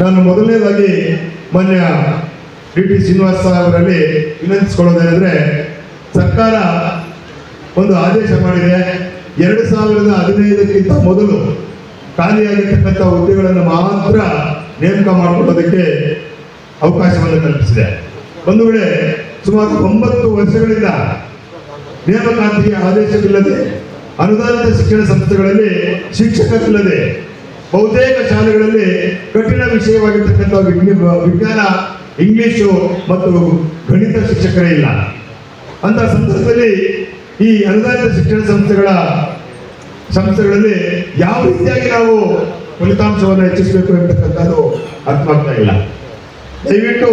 ನಾನು ಮೊದಲನೇದಾಗಿ ಮಾನ್ಯ ಡಿ ಟಿ ಶ್ರೀನಿವಾಸ ಅವರಲ್ಲಿ ವಿನಂತಿಸಿಕೊಳ್ಳೋದೇನೆಂದ್ರೆ, ಸರ್ಕಾರ ಒಂದು ಆದೇಶ ಮಾಡಿದೆ. ಎರಡು ಸಾವಿರದ ಹದಿನೈದಕ್ಕಿಂತ ಮೊದಲು ಖಾಲಿಯಾಗಿರ್ತಕ್ಕಂಥ ಹುದ್ದೆಗಳನ್ನು ಮಾತ್ರ ನೇಮಕ ಮಾಡಿಕೊಳ್ಳೋದಕ್ಕೆ ಅವಕಾಶವನ್ನು ಕಲ್ಪಿಸಿದೆ. ಒಂದು ವೇಳೆ ಸುಮಾರು ಒಂಬತ್ತು ವರ್ಷಗಳಿಂದ ನೇಮಕಾತಿಯ ಆದೇಶವಿಲ್ಲದೆ ಅನುದಾನಿತ ಶಿಕ್ಷಣ ಸಂಸ್ಥೆಗಳಲ್ಲಿ ಶಿಕ್ಷಕರಿಲ್ಲದೆ ಬಹುತೇಕ ಶಾಲೆಗಳಲ್ಲಿ ಕಠಿಣ ವಿಷಯವಾಗಿರ್ತಕ್ಕಂಥ ವಿಜ್ಞ- ವಿಜ್ಞಾನ ಇಂಗ್ಲಿಷು ಮತ್ತು ಗಣಿತ ಶಿಕ್ಷಕರೇ ಇಲ್ಲ. ಅಂತ ಸಂದರ್ಭದಲ್ಲಿ ಈ ಅನುದಾನಿತ ಶಿಕ್ಷಣ ಸಂಸ್ಥೆಗಳ, ಸಂಸ್ಥೆಗಳಲ್ಲಿ ಯಾವ ರೀತಿಯಾಗಿ ನಾವು ಫಲಿತಾಂಶವನ್ನು ಹೆಚ್ಚಿಸಬೇಕು ಎಂಬತಕ್ಕಂಥದ್ದು ಅರ್ಥ ಆಗ್ತಾ ಇಲ್ಲ. ದಯವಿಟ್ಟು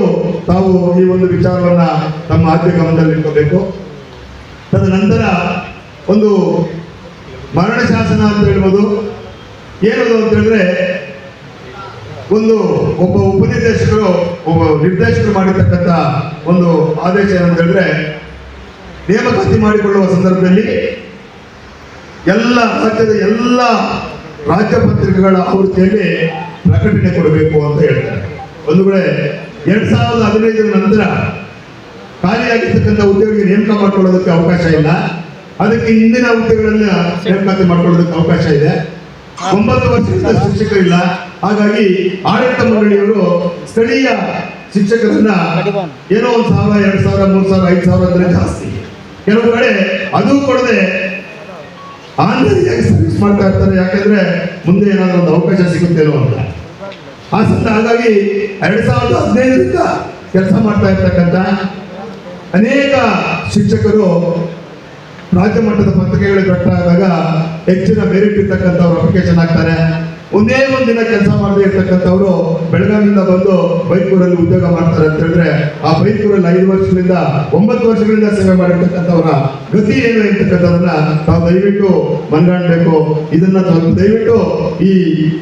ತಾವು ಈ ಒಂದು ವಿಚಾರವನ್ನ ನಮ್ಮ ಆದ್ಯ ಗಮನದಲ್ಲಿ ಇಟ್ಕೋಬೇಕು. ತದನಂತರ ಒಂದು ಮರಣ ಶಾಸನ ಅಂತ ಹೇಳ್ಬೋದು. ಏನದು ಅಂತ ಹೇಳಿದ್ರೆ, ಒಂದು ಒಬ್ಬ ಉಪನಿರ್ದೇಶಕರು, ಒಬ್ಬ ನಿರ್ದೇಶಕರು ಮಾಡಿರ್ತಕ್ಕಂಥ ಒಂದು ಆದೇಶ ಏನಂತ ಹೇಳಿದ್ರೆ, ನೇಮಕಾತಿ ಮಾಡಿಕೊಳ್ಳುವ ಸಂದರ್ಭದಲ್ಲಿ ಎಲ್ಲ ರಾಜ್ಯದ ಎಲ್ಲ ರಾಜ್ಯ ಪತ್ರಿಕೆಗಳ ಆವೃತ್ತಿಯಲ್ಲಿ ಪ್ರಕಟಣೆ ಕೊಡಬೇಕು ಅಂತ ಹೇಳ್ತಾರೆ. ಒಂದು ವೇಳೆ ಎರಡ್ ಸಾವಿರದ ಹದಿನೈದರ ನಂತರ ಖಾಲಿಯಾಗಿರ್ತಕ್ಕಂಥ ಉದ್ಯೋಗಿ ನೇಮಕ ಮಾಡ್ಕೊಳ್ಳೋದಕ್ಕೆ ಅವಕಾಶ ಇಲ್ಲ. ಅದಕ್ಕೆ ಹಿಂದಿನ ಹುದ್ದೆಗಳನ್ನ ನೇಮಕಾತಿ ಮಾಡ್ಕೊಳ್ಳೋದಕ್ಕೆ ಅವಕಾಶ ಇದೆ. ಒಂಬತ್ತು ವರ್ಷದಿಂದ ಶಿಕ್ಷಕರಿಲ್ಲ. ಹಾಗಾಗಿ ಆಡಳಿತ ಮಂಡಳಿಯವರು ಸ್ಥಳೀಯ ಶಿಕ್ಷಕರನ್ನ ಏನೋ ಒಂದು ಸಾವಿರ, ಎರಡ್ ಸಾವಿರ, ಮೂರ್ ಸಾವಿರ, ಐದು ಸಾವಿರ ಅಂದ್ರೆ ಜಾಸ್ತಿ. ಕೆಲವು ಕಡೆ ಅದು ಕೊಡದೆ ಆನ್ಲೈನ್ ಸರ್ವಿಸ್ ಮಾಡ್ತಾ ಇರ್ತಾರೆ. ಯಾಕಂದ್ರೆ ಮುಂದೆ ಏನಾದ್ರು ಒಂದು ಅವಕಾಶ ಸಿಗುತ್ತೇನೋ ಅಂತ ಆ ಸಂದ ಹಾಗಾಗಿ ಎರಡ್ ಸಾವಿರದ ಹದಿನೈದರಿಂದ ಕೆಲಸ ಮಾಡ್ತಾ ಇರ್ತಕ್ಕಂಥ ಅನೇಕ ಶಿಕ್ಷಕರು ರಾಜ್ಯ ಮಟ್ಟದ ಪತ್ರಿಕೆಗಳಿಗೆ ಪ್ರಕಟವಾದಾಗ ಹೆಚ್ಚಿನ ಮೆರಿಟ್ ಇರ್ತಕ್ಕಂಥವ್ರು ಅಪ್ಲಿಕೇಶನ್ ಹಾಕ್ತಾರೆ. ಒಂದೇ ಒಂದು ದಿನ ಕೆಲಸ ಮಾಡದೇ ಇರ್ತಕ್ಕಂಥವ್ರು ಬೆಳಗಾವಿಯಿಂದ ಬಂದು ಬೈಕೂರಲ್ಲಿ ಉದ್ಯೋಗ ಮಾಡ್ತಾರೆ ಅಂತ ಹೇಳಿದ್ರೆ, ಆ ಬೈಕೂರಲ್ಲಿ ಐದು ವರ್ಷಗಳಿಂದ ಒಂಬತ್ತು ವರ್ಷಗಳಿಂದ ಸೇವೆ ಮಾಡಿರ್ತಕ್ಕಂಥವ್ರ ಗತಿ ಏನು ಇರ್ತಕ್ಕಂಥದನ್ನ ತಾವು ದಯವಿಟ್ಟು ಮನಗಾಣಬೇಕು. ಇದನ್ನ ತಾವು ದಯವಿಟ್ಟು ಈ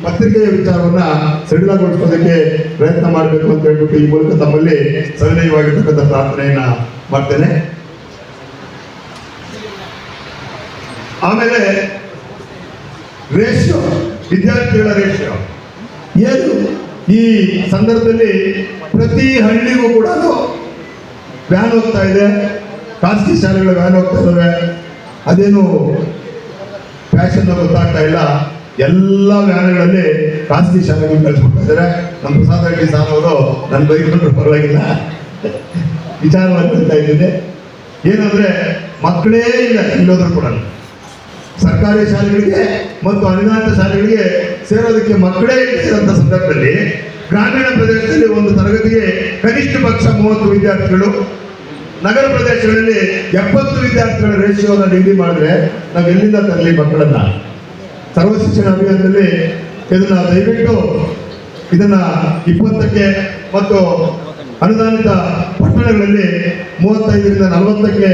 ಪತ್ರಿಕೆಯ ವಿಚಾರವನ್ನ ಸಡಿಲಗೊಳಿಸೋದಕ್ಕೆ ಪ್ರಯತ್ನ ಮಾಡಬೇಕು ಅಂತ ಹೇಳ್ಬಿಟ್ಟು ಈ ಮೂಲಕ ತಮ್ಮಲ್ಲಿ ಸವಿನಯವಾಗಿರ್ತಕ್ಕಂಥ ಪ್ರಾರ್ಥನೆಯನ್ನ ಮಾಡ್ತೇನೆ. ಆಮೇಲೆ ರೇಷಿಯೋ ವಿದ್ಯಾರ್ಥಿಗಳ ರೇಷಿಯೋ ಏನು? ಈ ಸಂದರ್ಭದಲ್ಲಿ ಪ್ರತಿ ಹಳ್ಳಿಗೂ ಕೂಡ ವ್ಯಾನ್ ಹೋಗ್ತಾ ಇದೆ. ಖಾಸಗಿ ಶಾಲೆಗಳ ವ್ಯಾನ್ ಹೋಗ್ತಾ ಇದ್ದಾವೆ. ಅದೇನು ಫ್ಯಾಷನ್ ಗೊತ್ತಾಗ್ತಾ ಇಲ್ಲ. ಎಲ್ಲ ವ್ಯಾನ್ಗಳಲ್ಲಿ ಖಾಸಗಿ ಶಾಲೆಗಳು ಕಳಿಸ್ಕೊಡ್ತಾ ಇದ್ದಾರೆ ನಮ್ಮ ಪ್ರಸಾದ ರೆಡ್ಡಿ ಸಾರ್ ಅವರು ನನ್ನ ಬೈಕೊಂಡ್ರು ಪರವಾಗಿಲ್ಲ. ವಿಚಾರವಾಗಿ ಹೇಳ್ತಾ ಇದ್ದೀನಿ. ಏನಂದ್ರೆ ಮಕ್ಕಳೇ ಇಲ್ಲ, ಇಲ್ಲೋದ್ರು ಕೂಡ. ಸರ್ಕಾರಿ ಶಾಲೆಗಳಿಗೆ ಮತ್ತು ಅನುದಾನಿತ ಶಾಲೆಗಳಿಗೆ ಸೇರೋದಕ್ಕೆ ಮಕ್ಕಳೇ ಇಲ್ಲದಂತ ಸಂದರ್ಭದಲ್ಲಿ ಗ್ರಾಮೀಣ ಪ್ರದೇಶದಲ್ಲಿ ಒಂದು ತರಗತಿಗೆ ಕನಿಷ್ಠ ಪಕ್ಷ ಮೂವತ್ತು ವಿದ್ಯಾರ್ಥಿಗಳು, ನಗರ ಪ್ರದೇಶಗಳಲ್ಲಿ ಎಪ್ಪತ್ತು ವಿದ್ಯಾರ್ಥಿಗಳ ರೇಷಿಯೋನ ನಿಗದಿ ಮಾಡಿದ್ರೆ ನಾವು ಎಲ್ಲಿಂದ ತರಲಿ ಮಕ್ಕಳನ್ನ? ಸರ್ವ ಶಿಕ್ಷಣ ಅಭಿಯಾನದಲ್ಲಿ ಇದನ್ನ ದಯವಿಟ್ಟು ಇದನ್ನ ಇಪ್ಪತ್ತಕ್ಕೆ ಮತ್ತು ಅನುದಾನಿತ ಪಟ್ಟಣಗಳಲ್ಲಿ ಮೂವತ್ತೈದರಿಂದ ನಲವತ್ತಕ್ಕೆ